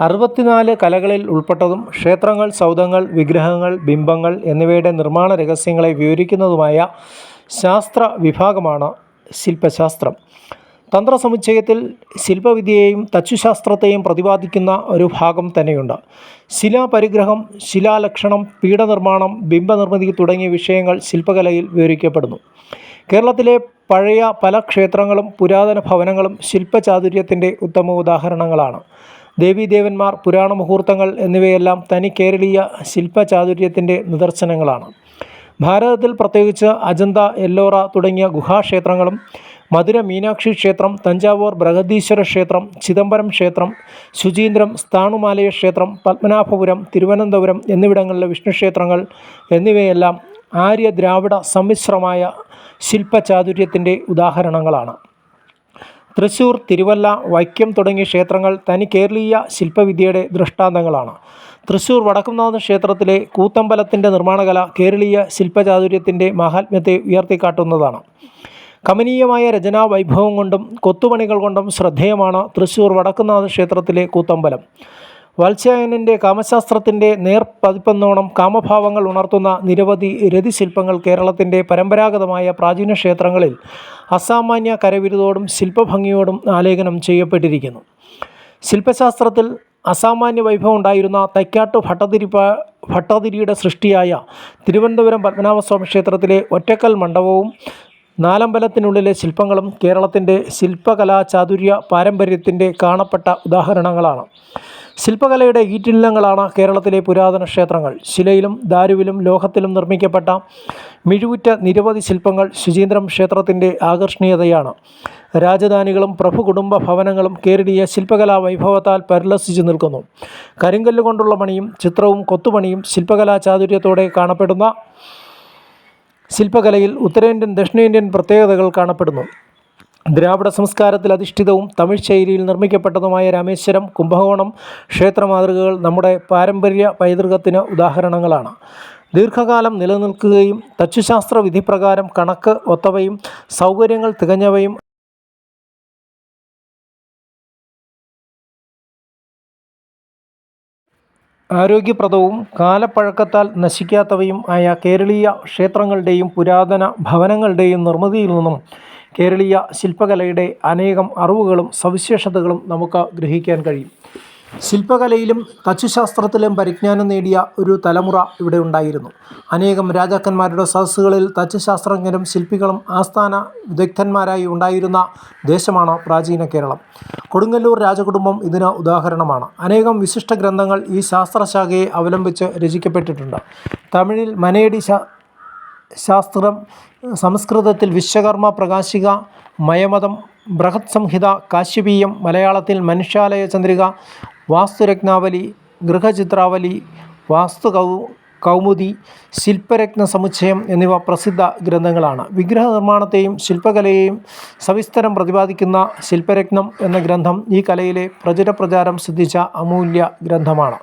അറുപത്തിനാല് കലകളിൽ ഉൾപ്പെട്ടതും ക്ഷേത്രങ്ങൾ സൗധങ്ങൾ വിഗ്രഹങ്ങൾ ബിംബങ്ങൾ എന്നിവയുടെ നിർമ്മാണ രഹസ്യങ്ങളെ വിവരിക്കുന്നതുമായ ശാസ്ത്ര വിഭാഗമാണ് ശില്പശാസ്ത്രം. തന്ത്രസമുച്ചയത്തിൽ ശില്പവിദ്യയെയും തച്ചുശാസ്ത്രത്തെയും പ്രതിപാദിക്കുന്ന ഒരു ഭാഗം തന്നെയുണ്ട്. ശിലാപരിഗ്രഹം ശിലാലക്ഷണം പീഠനിർമ്മാണം ബിംബനിർമ്മിതി തുടങ്ങിയ വിഷയങ്ങൾ ശില്പകലയിൽ വിവരിക്കപ്പെടുന്നു. കേരളത്തിലെ പഴയ പല ക്ഷേത്രങ്ങളും പുരാതന ഭവനങ്ങളും ശില്പചാതുര്യത്തിന്റെ ഉത്തമ ഉദാഹരണങ്ങളാണ്. ദേവീദേവന്മാർ പുരാണ മുഹൂർത്തങ്ങൾ എന്നിവയെല്ലാം തനി കേരളീയ ശില്പചാതുര്യത്തിന്റെ നിദർശനങ്ങളാണ്. ഭാരതത്തിൽ പ്രത്യേകിച്ച് അജന്ത എല്ലോറ തുടങ്ങിയ ഗുഹാക്ഷേത്രങ്ങളും മധുര മീനാക്ഷി ക്ഷേത്രം തഞ്ചാവൂർ ബൃഹദീശ്വര ക്ഷേത്രം ചിദംബരം ക്ഷേത്രം ശുചീന്ദ്രം സ്ഥാണുമാലയ ക്ഷേത്രം പത്മനാഭപുരം തിരുവനന്തപുരം എന്നിവിടങ്ങളിലെ വിഷ്ണുക്ഷേത്രങ്ങൾ എന്നിവയെല്ലാം ആര്യ ദ്രാവിഡ സമ്മിശ്രമായ ശില്പചാതുര്യത്തിന്റെ ഉദാഹരണങ്ങളാണ്. തൃശ്ശൂർ തിരുവല്ല വൈക്കം തുടങ്ങിയ ക്ഷേത്രങ്ങൾ തനി കേരളീയ ശില്പവിദ്യയുടെ ദൃഷ്ടാന്തങ്ങളാണ്. തൃശൂർ വടക്കുംനാഥ ക്ഷേത്രത്തിലെ കൂത്തമ്പലത്തിന്റെ നിർമ്മാണകല കേരളീയ ശില്പചാതുര്യത്തിന്റെ മഹാത്മ്യത്തെ ഉയർത്തിക്കാട്ടുന്നതാണ്. കമനീയമായ രചനാ വൈഭവം കൊണ്ടും കൊത്തുപണികൾ കൊണ്ടും ശ്രദ്ധേയമാണ് തൃശൂർ വടക്കുംനാഥ ക്ഷേത്രത്തിലെ കൂത്തമ്പലം. വാത്സ്യായനന്റെ കാമശാസ്ത്രത്തിന്റെ നേർ പതിപ്പെന്നോണം കാമഭാവങ്ങൾ ഉണർത്തുന്ന നിരവധി രതിശില്പങ്ങൾ കേരളത്തിന്റെ പരമ്പരാഗതമായ പ്രാചീന ക്ഷേത്രങ്ങളിൽ അസാമാന്യ കരവിരുതോടും ശില്പഭംഗിയോടും ആലേഖനം ചെയ്യപ്പെട്ടിരിക്കുന്നു. ശില്പശാസ്ത്രത്തിൽ അസാമാന്യ വൈഭവം ഉണ്ടായിരുന്ന തൈക്കാട്ടു ഭട്ടതിരിപ്പ ഭട്ടതിരിയുടെ സൃഷ്ടിയായ തിരുവനന്തപുരം പത്മനാഭസ്വാമി ക്ഷേത്രത്തിലെ ഒറ്റക്കൽ മണ്ഡപവും നാലമ്പലത്തിനുള്ളിലെ ശില്പങ്ങളും കേരളത്തിന്റെ ശില്പകലാ ചാതുര്യ പാരമ്പര്യത്തിന്റെ കാണപ്പെട്ട ഉദാഹരണങ്ങളാണ്. ശില്പകലയുടെ ഈറ്റില്ലങ്ങളാണ് കേരളത്തിലെ പുരാതന ക്ഷേത്രങ്ങൾ. ശിലയിലും ദാരുവിലും ലോഹത്തിലും നിർമ്മിക്കപ്പെട്ട മിഴിവുറ്റ നിരവധി ശില്പങ്ങൾ ശുചീന്ദ്രം ക്ഷേത്രത്തിന്റെ ആകർഷണീയതയാണ്. രാജധാനികളും പ്രഭു കുടുംബ ഭവനങ്ങളും കേരളീയ ശില്പകലാ വൈഭവത്താൽ പരിലസിച്ചു നിൽക്കുന്നു. കരിങ്കല്ല് കൊണ്ടുള്ള മണിയും ചിത്രവും കൊത്തുപണിയും ശില്പകലാ ചാതുര്യത്തോടെ കാണപ്പെടുന്ന ശില്പകലയിൽ ഉത്തരേന്ത്യൻ ദക്ഷിണേന്ത്യൻ പ്രത്യേകതകൾ കാണപ്പെടുന്നു. ദ്രാവിഡ സംസ്കാരത്തിൽ അധിഷ്ഠിതവും തമിഴ് ശൈലിയിൽ നിർമ്മിക്കപ്പെട്ടതുമായ രാമേശ്വരം കുംഭകോണം ക്ഷേത്ര മാതൃകകൾ നമ്മുടെ പാരമ്പര്യ പൈതൃകത്തിന് ഉദാഹരണങ്ങളാണ്. ദീർഘകാലം നിലനിൽക്കുകയും തച്ചുശാസ്ത്ര വിധിപ്രകാരം കണക്ക് ഒത്തവയും സൗകര്യങ്ങൾ തികഞ്ഞവയും ആരോഗ്യപ്രദവും കാലപ്പഴക്കത്താൽ നശിക്കാത്തവയും ആയ കേരളീയ ക്ഷേത്രങ്ങളുടെയും പുരാതന ഭവനങ്ങളുടെയും നിർമ്മിതിയിൽ നിന്നും കേരളീയ ശില്പകലയുടെ അനേകം അറിവുകളും സവിശേഷതകളും നമുക്ക് ഗ്രഹിക്കാൻ കഴിയും. ശില്പകലയിലും തച്ചുശാസ്ത്രത്തിലും പരിജ്ഞാനം നേടിയ ഒരു തലമുറ ഇവിടെ ഉണ്ടായിരുന്നു. അനേകം രാജാക്കന്മാരുടെ സദസ്സുകളിൽ തച്ചുശാസ്ത്രജ്ഞരും ശില്പികളും ആസ്ഥാന വിദഗ്ധന്മാരായി ഉണ്ടായിരുന്ന ദേശമാണ് പ്രാചീന കേരളം. കൊടുങ്ങല്ലൂർ രാജകുടുംബം ഇതിന് ഉദാഹരണമാണ്. അനേകം വിശിഷ്ട ഗ്രന്ഥങ്ങൾ ഈ ശാസ്ത്രശാഖയെ അവലംബിച്ച് രചിക്കപ്പെട്ടിട്ടുണ്ട്. തമിഴിൽ മനേടി ശാസ്ത്രം സംസ്കൃതത്തിൽ വിശ്വകർമ്മ പ്രകാശിക മയമതം ബൃഹത് സംഹിത കാശ്യപീയം മലയാളത്തിൽ മനുഷ്യാലയ ചന്ദ്രിക വാസ്തുരത്നാവലി ഗൃഹചിത്രാവലി വാസ്തു കൗ കൗമുദി ശില്പരത്ന സമുച്ചയം എന്നിവ പ്രസിദ്ധ ഗ്രന്ഥങ്ങളാണ്. വിഗ്രഹ നിർമ്മാണത്തെയും ശില്പകലയെയും സവിസ്തരം പ്രതിപാദിക്കുന്ന ശില്പരത്നം എന്ന ഗ്രന്ഥം ഈ കലയിലെ പ്രചുരപ്രചാരം സിദ്ധിച്ച അമൂല്യ ഗ്രന്ഥമാണ്.